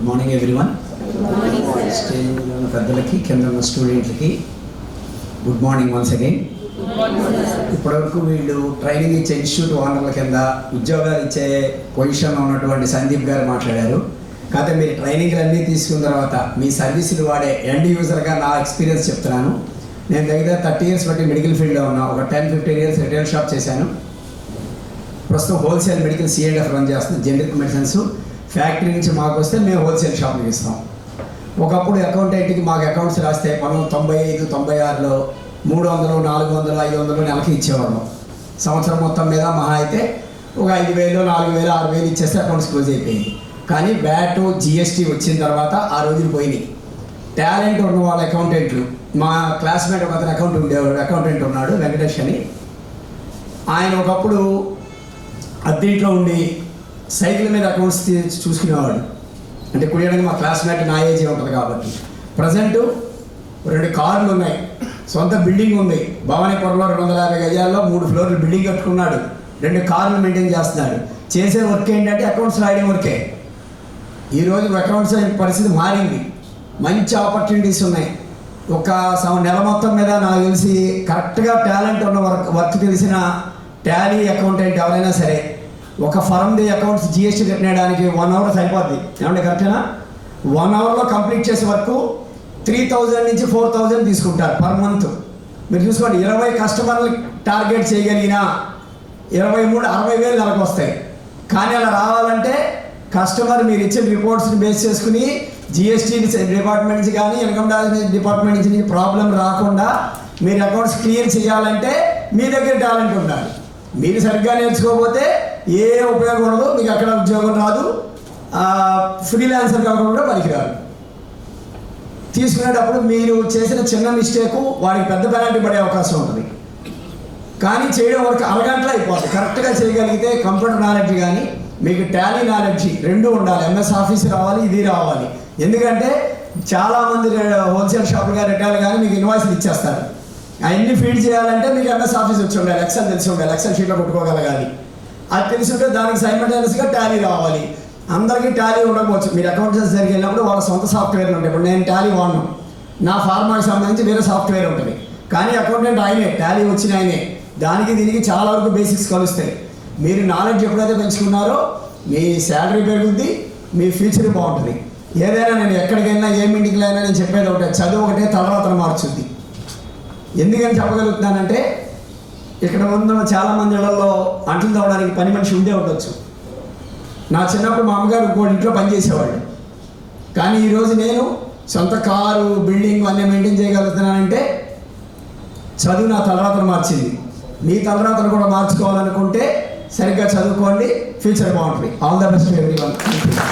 Good morning everyone stage ఉన్న పెద్దలకి కింద ఉన్న స్టూడెంట్లకి గుడ్ మార్నింగ్ వన్స్ అగైన్ ఇప్పటివరకు వీళ్ళు ట్రైనింగ్ ఇచ్చే ఇన్స్టిట్యూట్ ఓనర్ల కింద ఉద్యోగాలు ఇచ్చే పొజిషన్లో ఉన్నటువంటి సందీప్ గారు మాట్లాడారు. కాకపోతే మీరు ట్రైనింగ్లు అన్నీ తీసుకున్న తర్వాత మీ సర్వీసులు వాడే ఎండ్ యూజర్గా నా ఎక్స్పీరియన్స్ చెప్తున్నాను. నేను దగ్గర థర్టీ ఇయర్స్ బట్టి మెడికల్ ఫీల్డ్లో ఉన్నా. ఒక ten fifteen years retail shop చేశాను. ప్రస్తుతం wholesale medical C and F run చేస్తుంది జనరిక్ మెడిసిన్స్ ఫ్యాక్టరీ నుంచి మాకు వస్తే మేము హోల్సేల్ షాప్కి ఇస్తాం. ఒకప్పుడు అకౌంటెంట్కి మాకు అకౌంట్స్ రాస్తే మనం తొంభై ఐదు తొంభై ఆరులో మూడు వందలు నాలుగు వందలు ఐదు వందలు నెలకి ఇచ్చేవాళ్ళం. సంవత్సరం మొత్తం మీద మహా అయితే ఒక ఐదు వేలు నాలుగు వేలు ఆరు వేలు ఇచ్చేస్తే అకౌంట్స్ క్లోజ్ అయిపోయింది. కానీ బ్యాట్ జిఎస్టీ వచ్చిన తర్వాత ఆ రోజులు పోయినాయి. టాలెంట్ ఉన్న వాళ్ళ అకౌంటెంట్లు మా క్లాస్మేట్ ఒక అతను అకౌంట్ ఉండేవాడు అకౌంటెంట్ ఉన్నాడు వెంకటేష్ అని. ఆయన ఒకప్పుడు అద్దీంట్లో ఉండి సైకిల్ మీద అకౌంట్స్ చూసుకునేవాడు. అంటే కుడియడానికి మా క్లాస్మేట్ నా ఏజీ ఉంటుంది కాబట్టి. ప్రజెంట్ రెండు కార్లు ఉన్నాయి. సొంత బిల్డింగ్ ఉంది. భవానీపురంలో రెండు వందల యాభై గజాల్లో మూడు ఫ్లోర్లు బిల్డింగ్ కట్టుకున్నాడు. రెండు కార్లు మెయింటైన్ చేస్తున్నాడు. చేసే వర్క్ ఏంటంటే అకౌంట్స్ రాయడం వర్కే. ఈరోజు అకౌంట్స్ పరిస్థితి మారింది. మంచి ఆపర్చునిటీస్ ఉన్నాయి. ఒక సం- నెల మొత్తం మీద నాకు తెలిసి కరెక్ట్గా టాలెంట్ ఉన్న వర్క్ వర్క్ తెలిసిన టాలీ అకౌంటెంట్ ఎవరైనా సరే ఒక ఫర్మ్ది అకౌంట్స్ జిఎస్టీ కట్టడానికి వన్ అవర్ సరిపోద్ది. ఏమంటే కరెక్టేనా వన్ అవర్లో కంప్లీట్ చేసే వరకు త్రీ థౌజండ్ నుంచి ఫోర్ థౌజండ్ తీసుకుంటారు పర్ మంత్ మీరు చూసుకోండి ఇరవై కస్టమర్లు టార్గెట్ చేయగలిగినా ఇరవై మూడు అరవై వేలు నెలకు వస్తాయి. కానీ అలా రావాలంటే కస్టమర్ మీరు ఇచ్చిన రిపోర్ట్స్ని బేస్ చేసుకుని జిఎస్టీ డిపార్ట్మెంట్ నుంచి కానీ ఇన్కమ్ ట్యాక్స్ డిపార్ట్మెంట్ నుంచి ప్రాబ్లం రాకుండా మీరు అకౌంట్స్ క్లియర్ చేయాలంటే మీ దగ్గర టాలెంట్ ఉండాలి. మీరు సరిగ్గా నేర్చుకోకపోతే ఏ ఉపయోగం ఉండదు మీకు అక్కడ ఉద్యోగం రాదు. ఫ్రీలాన్సర్ కాకుండా పనికిరాదు. తీసుకునేటప్పుడు మీరు చేసిన చిన్న మిస్టేక్ వాడికి పెద్ద పెనాల్టీ పడే అవకాశం ఉంటుంది. కానీ చేయడం వరకు అరగంటలో అయిపోతుంది కరెక్ట్గా చేయగలిగితే కంప్యూటర్ నాలెడ్జ్ కానీ మీకు టాలీ నాలెడ్జ్ రెండు ఉండాలి. ఎంఎస్ ఆఫీస్ రావాలి ఇది రావాలి. ఎందుకంటే చాలామంది హోల్సేల్ షాపులు కానీ రిటైల్ కానీ మీకు ఇన్వాయిస్లు ఇచ్చేస్తారు. అవన్నీ ఫీడ్ చేయాలంటే మీకు ఎంఎస్ ఆఫీస్ వచ్చి ఉండాలి. ఎక్సెల్ తెలిసి ఉండాలి. ఎక్సెల్ షీట్లో కొట్టుకోగలగాలి. అది తెలిసి ఉంటే దానికి సైమల్టేనియస్గా టాలీ రావాలి. అందరికీ టాలీ ఉండకపోవచ్చు. మీరు అకౌంటెన్స్ దగ్గరికి వెళ్ళినప్పుడు వాళ్ళ సొంత సాఫ్ట్వేర్లు ఉంటాయి. ఇప్పుడు నేను టాలీ వాడను. నా ఫార్మాకి సంబంధించి వేరే సాఫ్ట్వేర్ ఉంటుంది. కానీ అకౌంటెంట్ ఆయనే టాలీ వచ్చిన ఆయనే. దానికి దీనికి చాలా వరకు బేసిక్స్ కలుస్తాయి. మీరు నాలెడ్జ్ ఎప్పుడైతే పెంచుకున్నారో మీ శాలరీ పెరుగుద్ది మీ ఫ్యూచర్ బాగుంటుంది. ఏదైనా నేను ఎక్కడికైనా ఏ మీటింగ్లో అయినా నేను చెప్పేది ఒకటే చదువు ఒకటే తర్వాత మార్చుద్ది. ఎందుకని చెప్పగలుగుతున్నానంటే ఇక్కడ ఉన్న చాలా మంది ఇళ్ళలో అంట్లు తవ్వడానికి పని మనిషి ఉండే ఉండొచ్చు. నా చిన్నప్పుడు మా అమ్మగారు ఇంకోటి ఇంట్లో పనిచేసేవాళ్ళు కానీ ఈరోజు నేను సొంత కారు బిల్డింగ్ అన్నీ మెయింటైన్ చేయగలుగుతున్నానంటే చదువు నా తలరాతను మార్చింది. మీ తలరాతను కూడా మార్చుకోవాలనుకుంటే సరిగ్గా చదువుకోండి. ఫ్యూచర్ బాగుంటుంది. All the best everyone